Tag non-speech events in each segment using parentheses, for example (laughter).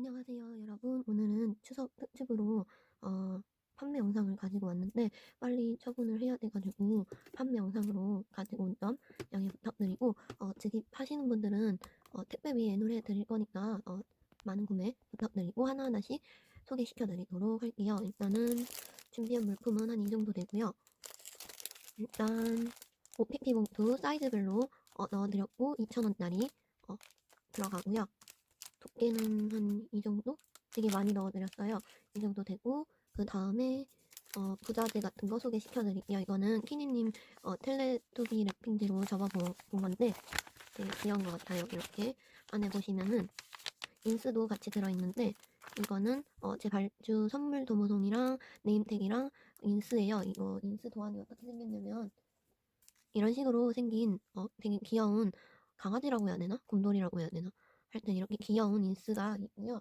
안녕하세요, 여러분. 오늘은 추석 특집으로 어, 판매 영상을 가지고 왔는데 빨리 처분을 해야 돼가지고 판매 영상으로 가지고 온 점 양해 부탁드리고 어, 직입하시는 분들은 어, 택배비에 노래 드릴 거니까 어, 많은 구매 부탁드리고 하나하나씩 소개시켜 드리도록 할게요. 일단은 준비한 물품은 한 이 정도 되고요. 일단 OPP 봉투 사이즈별로 어, 넣어드렸고 2,000원짜리 어, 들어가고요. 두께는 한 이 정도? 되게 많이 넣어드렸어요. 이 정도 되고 그 다음에 어, 부자재 같은 거 소개시켜드릴게요. 이거는 키니님 어, 텔레토비 랩핑지로 접어본 건데 되게 귀여운 것 같아요. 이렇게 안에 보시면은 인스도 같이 들어있는데 이거는 어, 제 발주 선물 도모송이랑 네임택이랑 인스예요. 이거 인스 도안이 어떻게 생겼냐면 이런 식으로 생긴 어, 되게 귀여운 강아지라고 해야 되나? 곰돌이라고 해야 되나? 하여튼 이렇게 귀여운 인스가 있고요.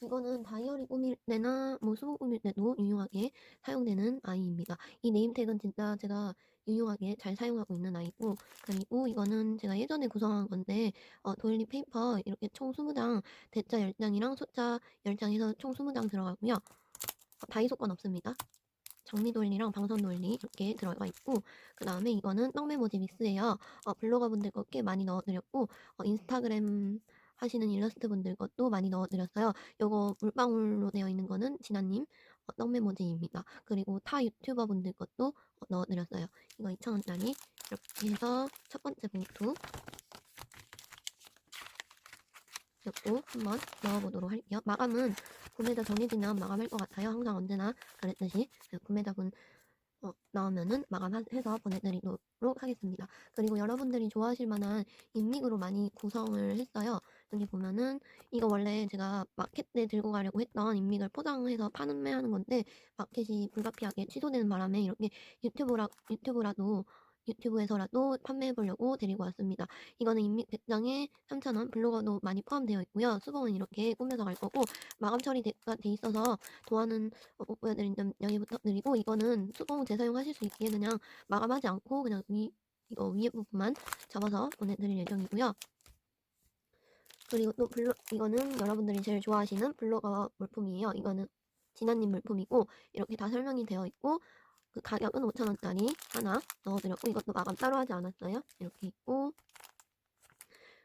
이거는 다이어리 꾸밀 때나 뭐 수복 꾸밀 때도 유용하게 사용되는 아이입니다. 이 네임택은 진짜 제가 유용하게 잘 사용하고 있는 아이고 그리고 이거는 제가 예전에 구성한 건데 어, 도일리 페이퍼 이렇게 총 20장 대자 10장이랑 소자 10장 해서 총 20장 들어가고요. 어, 다이소 건 없습니다. 장미 도일리랑 방선 도일리 이렇게 들어가 있고 그 다음에 이거는 떡메모지 믹스예요. 어, 블로거분들 거 꽤 많이 넣어드렸고 어, 인스타그램 하시는 일러스트 분들 것도 많이 넣어드렸어요. 요거 물방울로 되어 있는 거는 진아님 어, 떡메모지입니다. 그리고 타 유튜버 분들 것도 어, 넣어드렸어요. 이거 2,000원짜리 이렇게 해서 첫 번째 봉투 였고 한번 넣어보도록 할게요. 마감은 구매자 정해지면 마감할 것 같아요. 항상 언제나 그랬듯이 네, 구매자분 어, 나오면은 마감해서 보내드리도록 하겠습니다. 그리고 여러분들이 좋아하실 만한 인믹으로 많이 구성을 했어요. 여기 보면은 이거 원래 제가 마켓 때 들고 가려고 했던 인믹을 포장해서 판매하는 건데 마켓이 불가피하게 취소되는 바람에 이렇게 유튜브라, 유튜브라도 유튜브에서라도 판매해보려고 데리고 왔습니다. 이거는 인믹 100장에 3,000원, 블로거도 많이 포함되어 있고요. 수봉은 이렇게 꾸며서 갈 거고 마감 처리가 돼 있어서 도안은 어, 보여드린 점 양해 부탁드리고 이거는 수봉 재사용하실 수 있게 그냥 마감하지 않고 그냥 위, 이거 위에 부분만 잡아서 보내드릴 예정이고요. 그리고 또 블로, 이거는 여러분들이 제일 좋아하시는 블로거 물품이에요. 이거는 진아님 물품이고 이렇게 다 설명이 되어 있고 그 가격은 5,000원짜리 하나 넣어드렸고 이것도 마감 따로 하지 않았어요. 이렇게 있고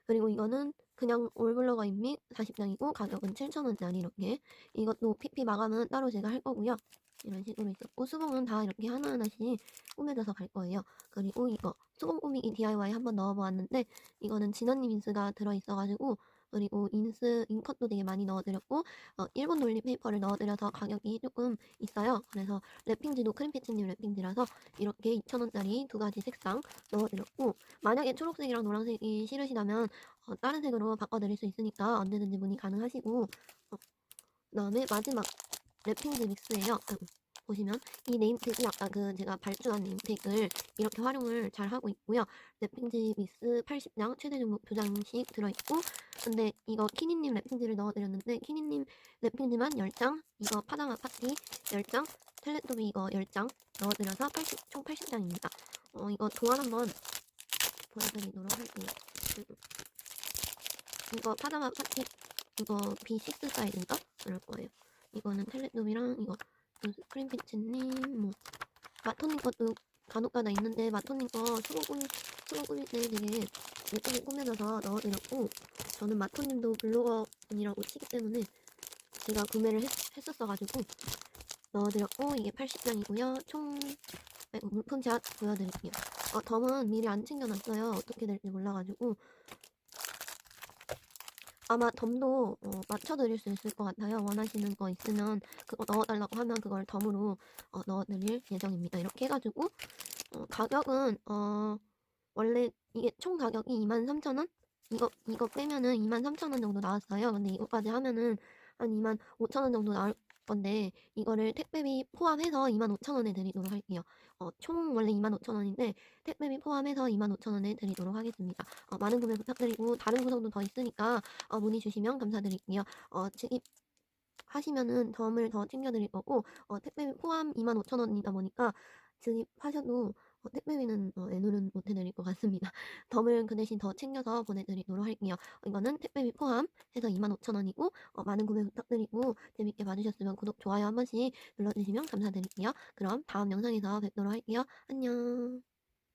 그리고 이거는 그냥 올블러거 인믹 40장이고 가격은 7,000원짜리 이렇게 이것도 PP 마감은 따로 제가 할 거고요. 이런 식으로 있었고 수봉은 다 이렇게 하나하나씩 꾸며져서 갈 거예요. 그리고 이거 수봉 꾸미기 DIY 한번 넣어보았는데 이거는 진원님 인스가 들어있어가지고 그리고 인스 인컷도 되게 많이 넣어드렸고 어, 일본 돌리 페이퍼를 넣어드려서 가격이 조금 있어요. 그래서 랩핑지도 크림피치님 랩핑지라서 이렇게 2,000원짜리 두 가지 색상 넣어드렸고 만약에 초록색이랑 노란색이 싫으시다면 어, 다른 색으로 바꿔드릴 수 있으니까 언제든지 문의 가능하시고 어, 그 다음에 마지막 랩핑지 믹스예요. 음, 보시면 이 네임택이 아까 그 제가 발주한 네임택을 이렇게 활용을 잘 하고 있고요. 랩핑지 믹스 80장 최대 종목 두 장씩 들어있고 근데 이거 키니님 랩핑지를 넣어드렸는데 키니님 랩핑지만 10장 이거 파다마 파티 10장 텔레토비 이거 10장 넣어드려서 80, 총 80장입니다. 어 이거 도안 한번 보여드리도록 할게요. 음. 이거 파다마 파티 이거 B6 사이즈인가? 그럴 거예요. 이거는 텔레토비랑 이거 크림피치님 뭐 마토님 것도 간혹가다 있는데 마토님 거 꾸미 수고 꾸밀 때 되게 예쁘게 꾸며져서 넣어드렸고 저는 마토님도 블로거 분이라고 치기 때문에 제가 구매를 했, 했었어가지고 넣어드렸고 이게 80장이고요. 총 아이고, 물품 샷 보여드릴게요. 어, 덤은 미리 안 챙겨놨어요. 어떻게 될지 몰라가지고 아마 덤도 어, 맞춰드릴 수 있을 것 같아요. 원하시는 거 있으면 그거 넣어달라고 하면 그걸 덤으로 어, 넣어드릴 예정입니다. 이렇게 해가지고 어, 가격은 어, 원래 이게 총 가격이 23,000원? 이거 이거 빼면은 23,000원 정도 나왔어요. 근데 이거까지 하면은 한 25,000원 정도 나올 건데 이거를 택배비 포함해서 25,000원에 드리도록 할게요. 어, 총 원래 25,000원인데 택배비 포함해서 25,000원에 드리도록 하겠습니다. 어, 많은 구매 부탁드리고 다른 구성도 더 있으니까 어, 문의 주시면 감사드릴게요. 어, 직입 하시면은 덤을 더 챙겨드릴 거고 어, 택배비 포함 25,000원이다 보니까 증입하셔도 어, 택배비는 어, 애누는 못 해드릴 것 같습니다. (laughs) 덤을 그 대신 더 챙겨서 보내드리도록 할게요. 어, 이거는 택배비 포함해서 25,000원이고 어, 많은 구매 부탁드리고 재밌게 봐주셨으면 구독, 좋아요 한 번씩 눌러주시면 감사드릴게요. 그럼 다음 영상에서 뵙도록 할게요. 안녕.